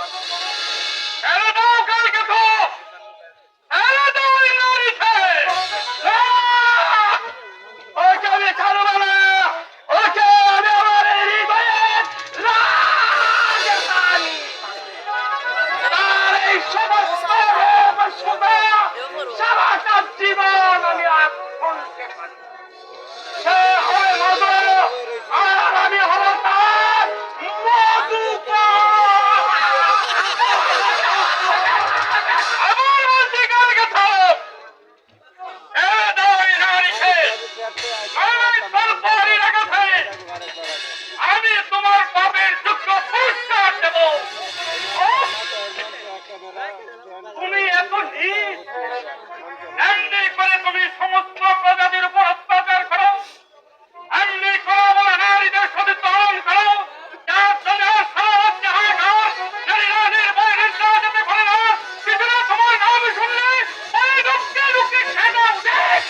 Bye-bye.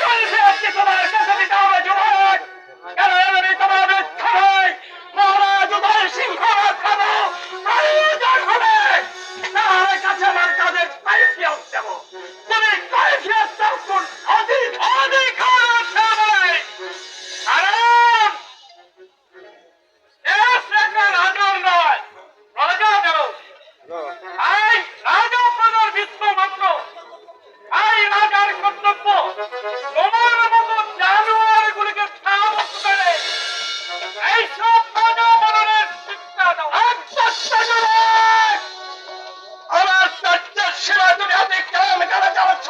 চলবে কর্তব্য তোমার মতো জানোয়ার গুলিকে সাহস মেরে এইসব মানবনের শিক্ষা আমার সত্যের সেবা তুমি কেমন করা যাচ্ছ